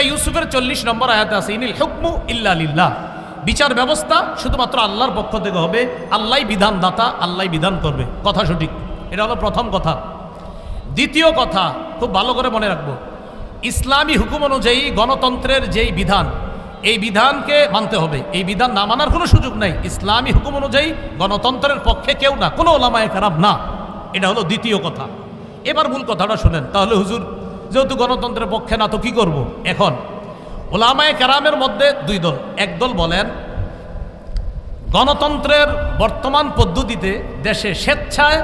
সুরা ইউসুফের চল্লিশ নম্বর আয়াতে আছে, ইনিল হুকমু ইল্লা লিল্লাহ। বিচার ব্যবস্থা শুধুমাত্র আল্লাহর পক্ষ থেকে হবে আল্লাহ বিধানদাতা আল্লাহ বিধান করবে। কথা সঠিক। এটা হলো প্রথম কথা। দ্বিতীয় কথা, খুব ভালো করে মনে রাখব, ইসলামী হুকুম অনুযায়ী গণতন্ত্রের যেই বিধান, এই বিধানকে মানতে হবে। এই বিধান না মানার কোনো সুযোগ নাই। ইসলামী হুকুম অনুযায়ী গণতন্ত্রের পক্ষে কেউ না, কোনো ওলামায় খারাপ না। এটা হলো দ্বিতীয় কথা। এবার মূল কথাটা শোনেন। তাহলে হুজুর যেহেতু গণতন্ত্রের পক্ষে না, তো কি করব? এখন, ওলামায় কেরামের মধ্যে দুই দল। একদল বলেন, গণতন্ত্রের বর্তমান পদ্ধতিতে দেশে স্বেচ্ছায়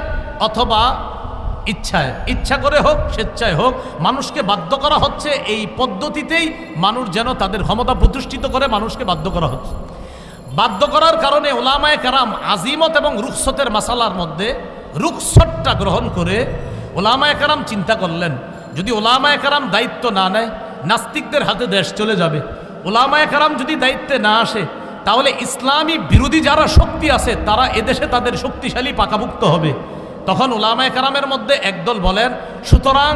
অথবা ইচ্ছায়, ইচ্ছা করে হোক, স্বেচ্ছায় হোক, মানুষকে বাধ্য করা হচ্ছে, এই পদ্ধতিতেই মানুষ যেন তাদের ক্ষমতা প্রতিষ্ঠিত করে মানুষকে বাধ্য করা হচ্ছে। বাধ্য করার কারণে ওলামায় কারাম আজিমত এবং রুখসতের মাসালার মধ্যে রুখসতটা গ্রহণ করে ওলামায় কারাম চিন্তা করলেন যদি ওলামায় কারাম দায়িত্ব না নেয়, নাস্তিকদের হাতে দেশ চলে যাবে। ওলামায় কারাম যদি দায়িত্বে না আসে, তাহলে ইসলামী বিরোধী যারা শক্তি আছে, তারা এদেশে তাদের শক্তিশালী পাকাভুক্ত হবে। তখন ওলামায় কারামের মধ্যে একদল বলেন, সুতরাং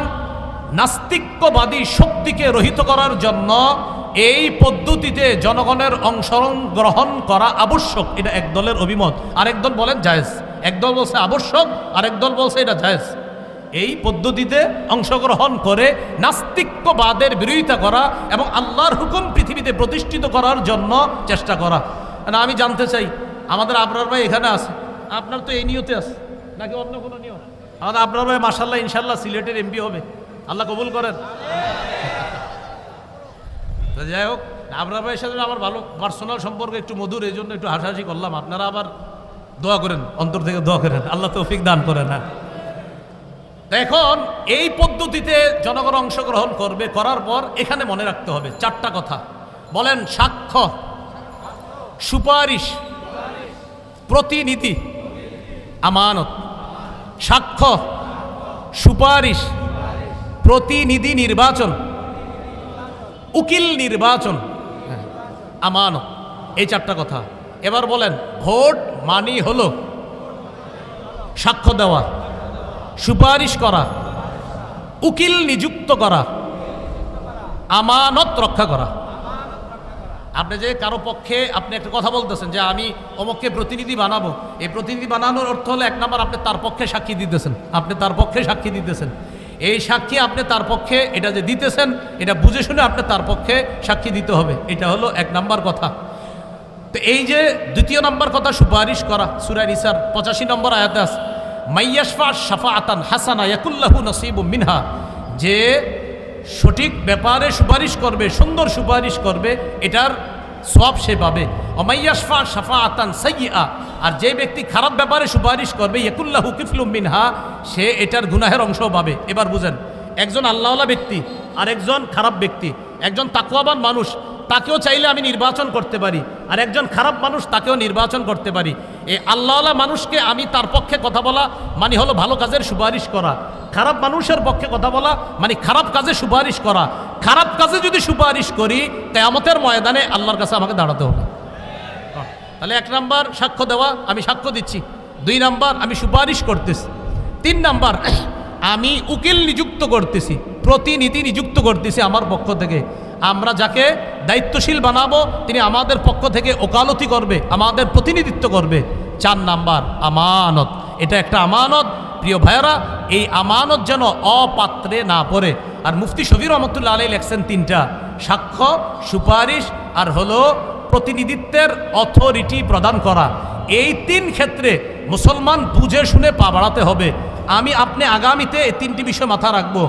নাস্তিক্যবাদী শক্তিকে রহিত করার জন্য এই পদ্ধতিতে জনগণের অংশগ্রহণ গ্রহণ করা আবশ্যক। এটা একদলের অভিমত। আরেক দল বলেন, জায়েজ। একদল বলছে, আবশ্যক। আরেক দল বলছে, এটা জায়েজ। এই পদ্ধতিতে অংশগ্রহণ করে নাস্তিক্যবাদের বিরোধিতা করা এবং আল্লাহর হুকুম পৃথিবীতে প্রতিষ্ঠিত করার জন্য চেষ্টা করা। না, আমি জানতে চাই, আমাদের আপনার ভাই এখানে আছে? আপনার তো এই নিয়তে আছে, নাকি অন্য কোনো নিয়ম আমাদের আপনার ভাই মাসাল্লাহ ইনশাল্লাহ সিলেটের এমপি হবে। আল্লাহ কবুল করেন। যাই হোক আপনার ভাইয়ের সাথে আমার ভালো পার্সোনাল সম্পর্ক একটু মধুর, এই জন্য একটু হাসাহাসি করলাম। আপনারা আবার দোয়া করেন, অন্তর থেকে দোয়া করেন। আল্লাহ তৌফিক দান করেন হ্যাঁ। এখন এই পদ্ধতিতে জনগণ অংশগ্রহণ করবে, করার পর এখানে মনে রাখতে হবে চারটা কথা। বলেন সাক্ষ্য, সুপারিশ, প্রতিনিধি, আমানত। সাক্ষ্য, সুপারিশ, প্রতিনিধি নির্বাচন, উকিল নির্বাচন, আমানত। এই চারটা কথা। এবার বলেন, ভোট মানি হলো সাক্ষ্য দেওয়া। সুপারিশ করা, উকিল নিযুক্ত করা, আমানত রক্ষা করা। আপনি যে কারও পক্ষে আপনি একটা কথা বলতেছেন যে আমি অমুককে প্রতিনিধি বানাবো, এই প্রতিনিধি বানানোর অর্থ হলো এক নম্বর আপনি তার পক্ষে সাক্ষী দিতেছেন, আপনি তার পক্ষে সাক্ষী দিতেছেন। এই সাক্ষী আপনি তার পক্ষে, এটা যে দিতেছেন, এটা বুঝে শুনে আপনি তার পক্ষে সাক্ষী দিতে হবে, এটা হলো এক নাম্বার কথা। তো এই যে দ্বিতীয় নম্বর কথা, সুপারিশ করা, সুরা নিসার পঁচাশি নম্বর আয়াতে আছে মাইয়াশফা শাফা আতান হাসানা ইয়াকুল্লাহু নসিব মিনহা, যে সঠিক ব্যাপারে সুপারিশ করবে, সুন্দর সুপারিশ করবে, এটার সব সে পাবে। অমাইয়াশফা শাফা আতান সাইয়া আর যে ব্যক্তি খারাপ ব্যাপারে সুপারিশ করবে, ইয়াকুল্লাহু কিফলুম মিনহা, সে এটার গুনাহের অংশও পাবে। এবার বুঝেন, একজন আল্লাহওয়ালা ব্যক্তি, আর একজন খারাপ ব্যক্তি, একজন তাকুয়াবান মানুষ, তাকেও চাইলে আমি নির্বাচন করতে পারি, আর একজন খারাপ মানুষ তাকেও নির্বাচন করতে পারি। এই আল্লাহওয়ালা মানুষকে আমি তার পক্ষে কথা বলা মানে হলো ভালো কাজের সুপারিশ করা। খারাপ মানুষের পক্ষে কথা বলা মানে খারাপ কাজে সুপারিশ করা। খারাপ কাজে যদি সুপারিশ করি, কেয়ামতের ময়দানে আল্লাহর কাছে আমাকে দাঁড়াতে হবে। তাহলে এক নাম্বার সাক্ষ্য দেওয়া, আমি সাক্ষ্য দিচ্ছি। দুই নাম্বার, আমি সুপারিশ করতেছি। তিন নাম্বার, আমি উকিল নিযুক্ত করতেছি। প্রতিনিধি নিযুক্ত করতেছি আমার পক্ষ থেকে। আমরা যাকে দায়িত্বশীল বানাবো, তিনি আমাদের পক্ষ থেকে ওকালতি করবে, আমাদের প্রতিনিধিত্ব করবে। চার নাম্বার, আমানত। এটা একটা আমানত। প্রিয় ভাইয়েরা, এই আমানত যেন অপাত্রে না পড়ে। আর মুফতি শফির রহমতুল্লাহ আলী লেখছেন তিনটা। সাক্ষ্য, সুপারিশ আর হলো প্রতিনিধিত্বের অথরিটি প্রদান করা। এই তিন ক্ষেত্রে মুসলমান বুঝে শুনে পা বাড়াতে হবে। আমি আপনি আগামীতে এই তিনটি বিষয় মাথা রাখব।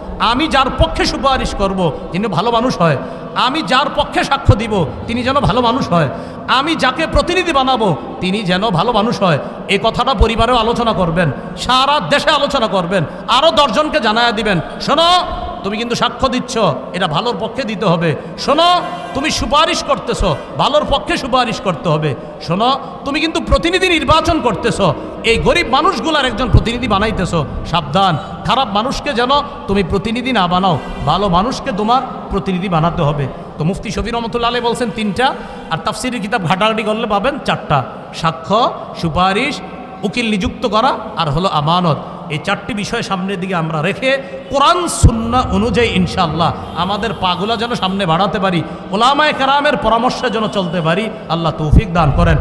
আমি যার পক্ষে সুপারিশ করব, যিনি ভালো মানুষ হয়, আমি যার পক্ষে সাক্ষ্য দিব, তিনি যেন ভালো মানুষ হয়, আমি যাকে প্রতিনিধি বানাবো, তিনি যেন ভালো মানুষ হয়। এ কথাটা পরিবারেও আলোচনা করবেন, সারা দেশে আলোচনা করবেন আরও দশজনকে জানায় দিবেন। শোনো তুমি কিন্তু সাক্ষ্য দিচ্ছ, এটা ভালোর পক্ষে দিতে হবে। শোনো, তুমি সুপারিশ করতেছো, ভালোর পক্ষে সুপারিশ করতে হবে। শোনো, তুমি কিন্তু প্রতিনিধি নির্বাচন করতেছো, এই গরিব মানুষগুলার একজন প্রতিনিধি বানাইতেছো, সাবধান। খারাপ মানুষকে যেন তুমি প্রতিনিধি না বানাও, ভালো মানুষকে তোমার প্রতিনিধি বানাতে হবে। তো মুফতি শফি রহমতুল্লাহ আলী বলছেন তিনটা, আর তাফসিরের কিতাব ঘাটাঘাটি করলে পাবেন চারটা। সাক্ষ্য, সুপারিশ, উকিল নিযুক্ত করা, আর হলো আমানত। এই চারটি বিষয় সামনের দিকে আমরা রেখে কোরআন, সুন্না অনুযায়ী ইনশাল্লাহ আমাদের পাগুলা যেন সামনে বাড়াতে পারি, ওলামায় কারামের পরামর্শে যেন চলতে পারি, আল্লাহ তৌফিক দান করেন।